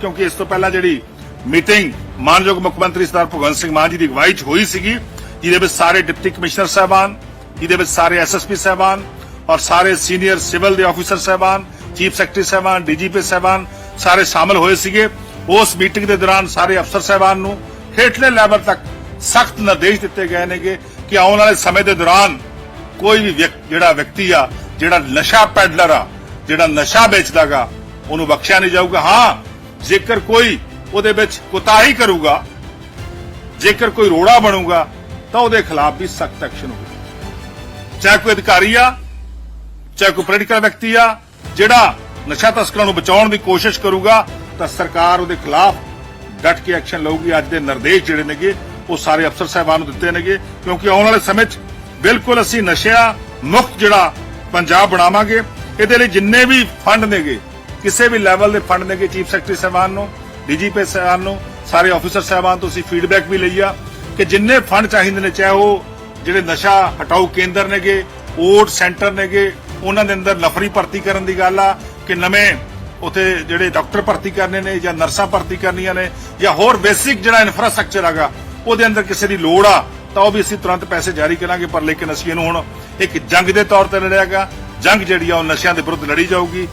ਕਿਉਂਕਿ ਇਸ ਤੋਂ ਪਹਿਲਾਂ ਜਿਹੜੀ ਮੀਟਿੰਗ ਮਾਨਯੋਗ ਮੁੱਖ ਮੰਤਰੀ ਸਰਦਾਰ ਭਗਵੰਤ ਸਿੰਘ ਮਾਨ ਜੀ ਦੀ ਅਗਵਾਈ 'ਚ ਹੋਈ ਸੀਗੀ, ਜਿਹਦੇ ਵਿੱਚ ਸਾਰੇ ਡਿਪਟੀ ਕਮਿਸ਼ਨਰ ਸਾਹਿਬਾਨ, ਜਿਹਦੇ ਵਿੱਚ ਸਾਰੇ ਐਸਐਸਪੀ ਸਾਹਿਬਾਨ ਔਰ ਸਾਰੇ ਸੀਨੀਅਰ ਸਿਵਲ ਦੇ ਆਫੀਸਰ ਸਾਹਿਬਾਨ, ਚੀਫ ਸੈਕਟਰੀ ਸਾਹਿਬਾਨ, ਡੀਜੀਪੀ ਸਾਹਿਬਾਨ ਸਾਰੇ ਸ਼ਾਮਲ ਹੋਏ ਸੀਗੇ। ਉਸ ਮੀਟਿੰਗ ਦੇ ਦੌਰਾਨ ਸਾਰੇ ਅਫਸਰ ਸਾਹਿਬਾਨ ਨੂੰ ਹੇਠਲੇ ਲੈਵਲ ਤੱਕ ਸਖਤ ਨਿਰਦੇਸ਼ ਦਿੱਤੇ ਗਏ ਨੇਗੇ ਕਿ ਆਉਣ ਵਾਲੇ ਸਮੇਂ ਦੇ ਦੌਰਾਨ ਕੋਈ ਵੀ ਜਿਹੜਾ ਵਿਅਕਤੀ ਆ, ਜਿਹੜਾ ਨਸ਼ਾ ਪੈਡਲਰ ਆ, ਜਿਹੜਾ ਨਸ਼ਾ ਵੇਚਦਾਗਾ ਉਹਨੂੰ ਬਖਸ਼ਿਆ ਨਹੀਂ ਜਾਊਗਾ। ਹਾਂ ਜੇਕਰ ਕੋਈ ਉਹਦੇ ਵਿੱਚ ਕੁਤਾਹੀ ਕਰੂਗਾ, ਜੇਕਰ ਕੋਈ ਰੋੜਾ ਬਣੂਗਾ, ਤਾਂ ਉਹਦੇ ਖਿਲਾਫ ਵੀ ਸਖਤ ਐਕਸ਼ਨ ਹੋਊਗਾ ਚਾਹੇ ਕੋਈ ਅਧਿਕਾਰੀ ਆ, ਚਾਹੇ ਕੋਈ ਪੋਲੀਟੀਕਲ ਵਿਅਕਤੀ ਆ, ਜਿਹੜਾ ਨਸ਼ਾ ਤਸਕਰਾਂ ਨੂੰ ਬਚਾਉਣ ਦੀ ਕੋਸ਼ਿਸ਼ ਕਰੂਗਾ, ਤਾਂ ਸਰਕਾਰ ਉਹਦੇ ਖਿਲਾਫ ਡਟ ਕੇ ਐਕਸ਼ਨ ਲਊਗੀ। ਅੱਜ ਦੇ ਨਿਰਦੇਸ਼ ਜਿਹੜੇ ਨੇਗੇ, ਉਹ ਸਾਰੇ ਅਫਸਰ ਸਾਹਿਬਾਨ ਨੂੰ ਦਿੱਤੇ ਨੇਗੇ, ਕਿਉਂਕਿ ਆਉਣ ਵਾਲੇ ਸਮੇਂ 'ਚ ਬਿਲਕੁਲ ਅਸੀਂ ਨਸ਼ਿਆ ਮੁਕਤ ਜਿਹੜਾ ਪੰਜਾਬ ਬਣਾਵਾਂਗੇ, ਇਹਦੇ ਲਈ ਜਿੰਨੇ ਵੀ ਫੰਡ ਨੇਗੇ ਕਿਸੇ ਵੀ ਲੈਵਲ ਦੇ ਫੰਡ ਨੇਗੇ ਚੀਫ ਸੈਕਟਰੀ ਸਾਹਿਬਾਨ ਨੂੰ ਡੀਜੀਪੀ ਸਾਹਿਬਾਨ ਨੂੰ, ਸਾਰੇ ਆਫੀਸਰ ਸਾਹਿਬਾਨ ਤੋਂ ਅਸੀਂ ਫੀਡਬੈਕ ਵੀ ਲਈ ਆ ਕਿ ਜਿੰਨੇ ਫੰਡ ਚਾਹੀਦੇ ਨੇ, ਚਾਹੇ ਉਹ ਜਿਹੜੇ ਨਸ਼ਾ ਹਟਾਓ ਕੇਂਦਰ ਨੇਗੇ, ਓਟ ਸੈਂਟਰ ਨੇਗੇ, ਉਹਨਾਂ ਦੇ ਅੰਦਰ ਨਫਰੀ ਭਰਤੀ ਕਰਨ ਦੀ ਗੱਲ ਆ ਕਿ ਨਵੇਂ ਉਥੇ ਜਿਹੜੇ ਡਾਕਟਰ ਭਰਤੀ ਕਰਨੇ ਨੇ ਜਾਂ ਨਰਸਾਂ ਭਰਤੀ ਕਰਨੀਆਂ ਨੇ ਜਾਂ ਹੋਰ ਬੇਸਿਕ ਜਿਹੜਾ ਇਨਫਰਾਸਟ੍ਰਕਚਰ ਹੈਗਾ, ਉਹਦੇ ਅੰਦਰ ਕਿਸੇ ਦੀ ਲੋੜ ਆ, ਤਾਂ ਉਹ ਵੀ ਅਸੀਂ ਤੁਰੰਤ ਪੈਸੇ ਜਾਰੀ ਕਰਾਂਗੇ, ਪਰ ਲੇਕਿਨ ਅਸੀਂ ਇਹਨੂੰ ਹੁਣ ਇੱਕ ਜੰਗ ਦੇ ਤੌਰ ਤੇ ਲੜਿਆਗਾ ਜੰਗ ਜਿਹੜੀ ਆ, ਉਹ ਨਸ਼ਿਆਂ ਦੇ ਵਿਰੁੱਧ ਲੜੀ ਜਾਊਗੀ।